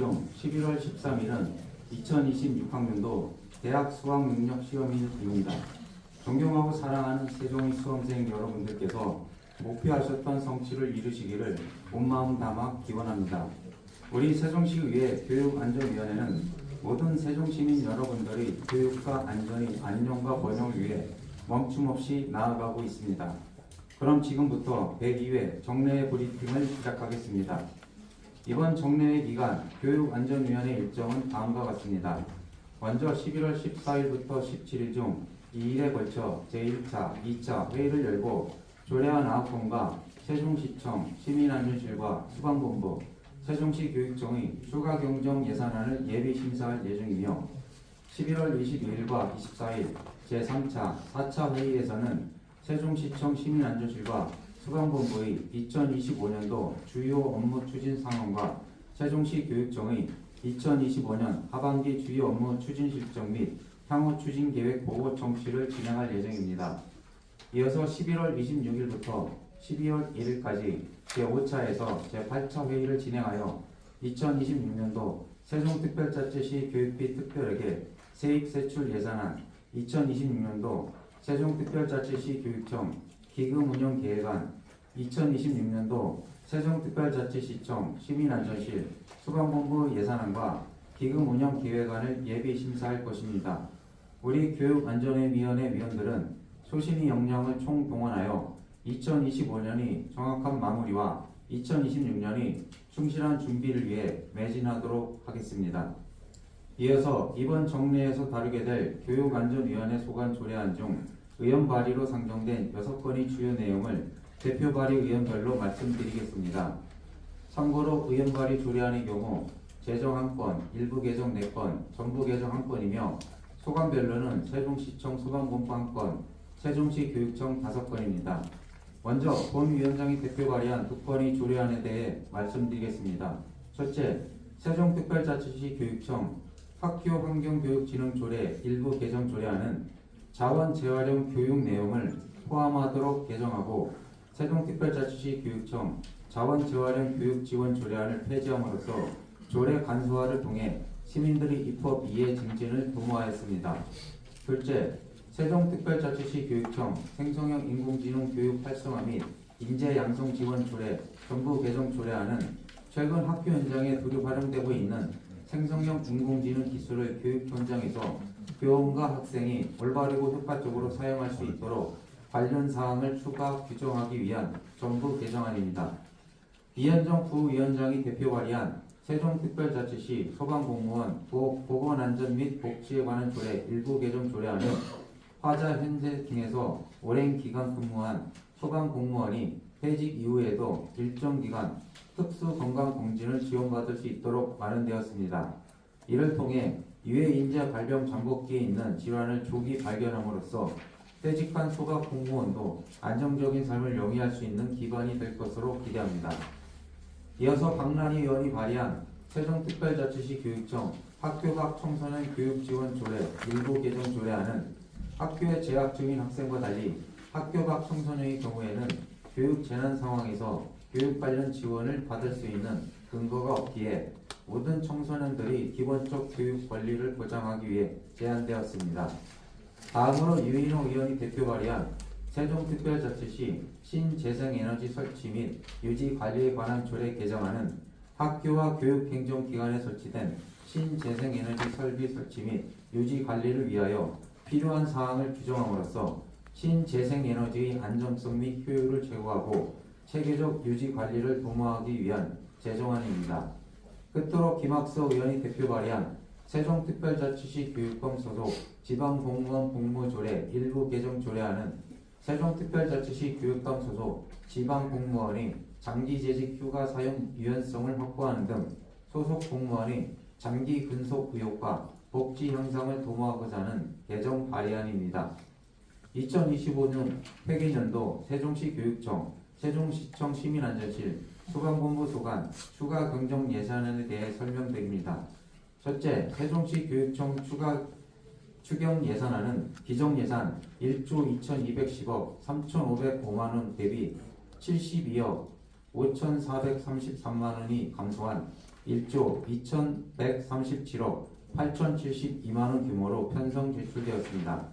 중 11월 13일은 2026학년도 대학 수학 능력 시험일입니다. 존경하고 사랑하는 세종이 수험생 여러분들께서 목표하셨던 성취를 이루시기를 온 마음 담아 기원합니다. 우리 세종시의회 교육안전위원회는 모든 세종시민 여러분들의 교육과 안전의 안녕과 번영을 위해 멈춤 없이 나아가고 있습니다. 그럼 지금부터 102회 정례 브리핑을 시작하겠습니다. 이번 정례회 기간 교육안전위원회 일정은 다음과 같습니다. 먼저 11월 14일부터 17일 중 2일에 걸쳐 제1차, 2차 회의를 열고 조례안 9건과 세종시청, 시민안전실과 수방본부, 세종시 교육청의 추가 경정 예산안을 예비 심사할 예정이며 11월 22일과 24일 제3차, 4차 회의에서는 세종시청 시민안전실과 수방본부의 2025년도 주요 업무 추진 상황과 세종시 교육청의 2025년 하반기 주요 업무 추진 실정 및 향후 추진 계획 보고 청취를 진행할 예정입니다. 이어서 11월 26일부터 12월 1일까지 제5차에서 제8차 회의를 진행하여 2026년도 세종특별자치시 교육비 특별에게 세입 세출 예산안 2026년도 세종특별자치시 교육청 기금 운영 계획안 2026년도 세종특별자치시청 시민안전실 수방본부 예산안과 기금 운영 계획안을 예비 심사할 것입니다. 우리 교육안전위원회 위원들은 소신의 역량을 총동원하여 2025년이 정확한 마무리와 2026년이 충실한 준비를 위해 매진하도록 하겠습니다. 이어서 이번 정례에서 다루게 될 교육안전위원회 소관 조례안 중 의원 발의로 상정된 6건의 주요 내용을 대표 발의 의원별로 말씀드리겠습니다. 참고로 의원 발의 조례안의 경우 제정 1건, 일부 개정 4건, 전부 개정 1건이며 소관별로는 세종시청 소관본부 1건, 세종시 교육청 5건입니다. 먼저 본 위원장이 대표 발의한 두 건의 조례안에 대해 말씀드리겠습니다. 첫째, 세종특별자치시 교육청 학교 환경교육진흥 조례 일부 개정 조례안은 자원 재활용 교육 내용을 포함하도록 개정하고 세종특별자치시 교육청 자원 재활용 교육 지원 조례안을 폐지함으로써 조례 간소화를 통해 시민들의 입법 이해 증진을 도모하였습니다. 둘째, 세종특별자치시 교육청 생성형 인공지능 교육 활성화 및 인재 양성 지원 조례 전부 개정 조례안은 최근 학교 현장에 두루 활용되고 있는 생성형 인공지능 기술을 교육 현장에서 교원과 학생이 올바르고 효과적으로 사용할 수 있도록 관련 사항을 추가 규정하기 위한 정부 개정안입니다. 이현정 부위원장이 대표 발의한 세종특별자치시 소방공무원 보- 보건안전 및 복지에 관한 조례 일부 개정 조례안은 화자 현재 등에서 오랜 기간 근무한 소방공무원이 퇴직 이후에도 일정 기간 특수 건강 검진을 지원받을 수 있도록 마련되었습니다. 이를 통해 유해 인재 발병 잠복기에 있는 질환을 조기 발견함으로써 퇴직한 소각 공무원도 안정적인 삶을 영위할 수 있는 기반이 될 것으로 기대합니다. 이어서 박란희 의원이 발의한 세종특별자치시 교육청 학교 밖 청소년 교육 지원 조례 일부 개정 조례안은 학교에 재학 중인 학생과 달리 학교 밖 청소년의 경우에는 교육 재난 상황에서 교육 관련 지원을 받을 수 있는 근거가 없기에 모든 청소년들이 기본적 교육 권리를 보장하기 위해 제안되었습니다. 다음으로 유인호 의원이 대표 발의한 세종특별자치시 신재생에너지 설치 및 유지 관리에 관한 조례 개정안은 학교와 교육행정기관에 설치된 신재생에너지 설비 설치 및 유지 관리를 위하여 필요한 사항을 규정함으로써 신재생에너지의 안정성 및 효율을 제고하고 체계적 유지 관리를 도모하기 위한 제정안입니다. 끝으로 김학서 의원이 대표 발의한 세종특별자치시 교육감 소속 지방공무원 복무조례 일부 개정 조례안은 세종특별자치시 교육감 소속 지방공무원이 장기재직 휴가 사용 유연성을 확보하는 등 소속 공무원이 장기 근속 의욕과 복지 향상을 도모하고자 하는 개정 발의안입니다. 2025년 회계년도 세종시 교육청, 세종시청 시민안전실, 소방본부 소관, 추가 경정 예산안에 대해 설명드립니다. 첫째, 세종시 교육청 추가 추경 예산안은 기정 예산 1조 2,210억 3,505만 원 대비 72억 5,433만 원이 감소한 1조 2,137억 8,072만 원 규모로 편성 제출되었습니다.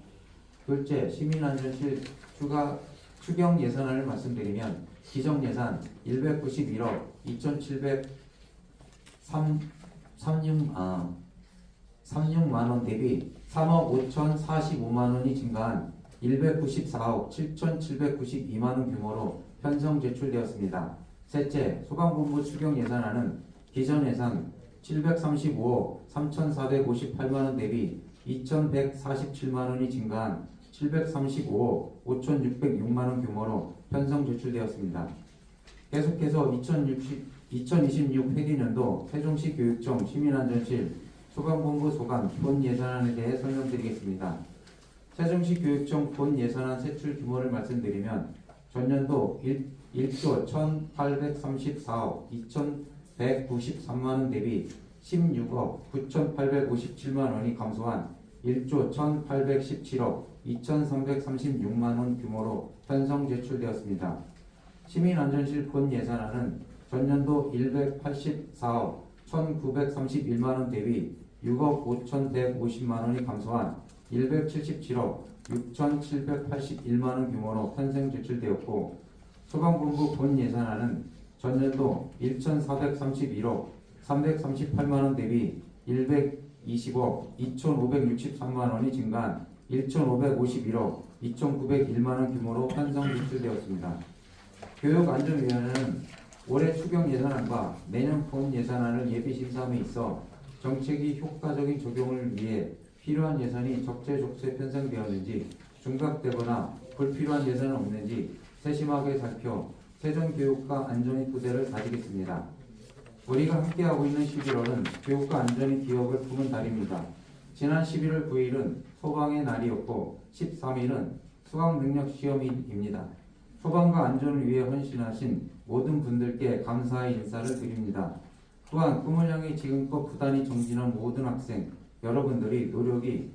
둘째, 시민안전실 추가 추경 예산안을 말씀드리면 기정 예산 191억 2,736 아, 36만 원 대비 3억 5,045만 원이 증가한 194억 7,792만 원 규모로 편성 제출되었습니다. 셋째, 소방본부 추경 예산안은 기존 예산 735억 3,458만 원 대비 2,147만 원이 증가한 735억 5,606만 원 규모로 편성 제출되었습니다. 계속해서 2060, 2026 회기년도 세종시 교육청 시민안전실 소방본부 소관 본 예산안에 대해 설명드리겠습니다. 세종시 교육청 본 예산안 세출 규모를 말씀드리면 전년도 1, 1조 1,834억 2,193만 원 대비 16억 9,857만 원이 감소한 1조 1,817억 2,336만 원 규모로 편성 제출되었습니다. 시민안전실 본 예산안은 전년도 184억 1,931만 원 대비 6억 5,150만 원이 감소한 177억 6,781만 원 규모로 편성 제출되었고 소방본부 본 예산안은 전년도 1,431억 338만 원 대비 120억 2,563만 원이 증가한 1,551억 2,901만 원 규모로 편성 제출되었습니다. 교육안전위원회는 올해 추경 예산안과 내년 본 예산안을 예비 심사함에 있어 정책이 효과적인 적용을 위해 필요한 예산이 적재적소에 편성되었는지 중각되거나 불필요한 예산은 없는지 세심하게 살펴 세종교육과 안전의 토대를 다지겠습니다. 우리가 함께하고 있는 11월은 교육과 안전의 기억을 품은 달입니다. 지난 11월 9일은 소방의 날이었고 13일은 수강능력 시험일입니다. 소방과 안전을 위해 헌신하신 모든 분들께 감사의 인사를 드립니다. 또한 꿈을 향해 지금껏 부단히 정진한 모든 학생 여러분들이 노력이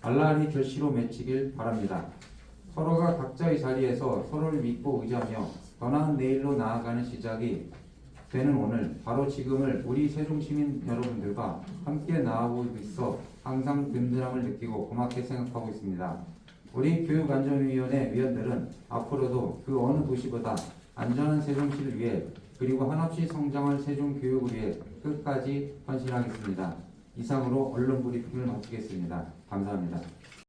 알라리 결실로 맺히길 바랍니다. 서로가 각자의 자리에서 서로를 믿고 의지하며 더 나은 내일로 나아가는 시작이 되는 오늘 바로 지금을 우리 세종 시민 여러분들과 함께 나아가고 있어 항상 든든함을 느끼고 고맙게 생각하고 있습니다. 우리 교육안전위원회 위원들은 앞으로도 그 어느 도시보다 안전한 세종시를 위해 그리고 한없이 성장할 세종교육을 위해 끝까지 헌신하겠습니다. 이상으로 언론 브리핑을 마치겠습니다. 감사합니다.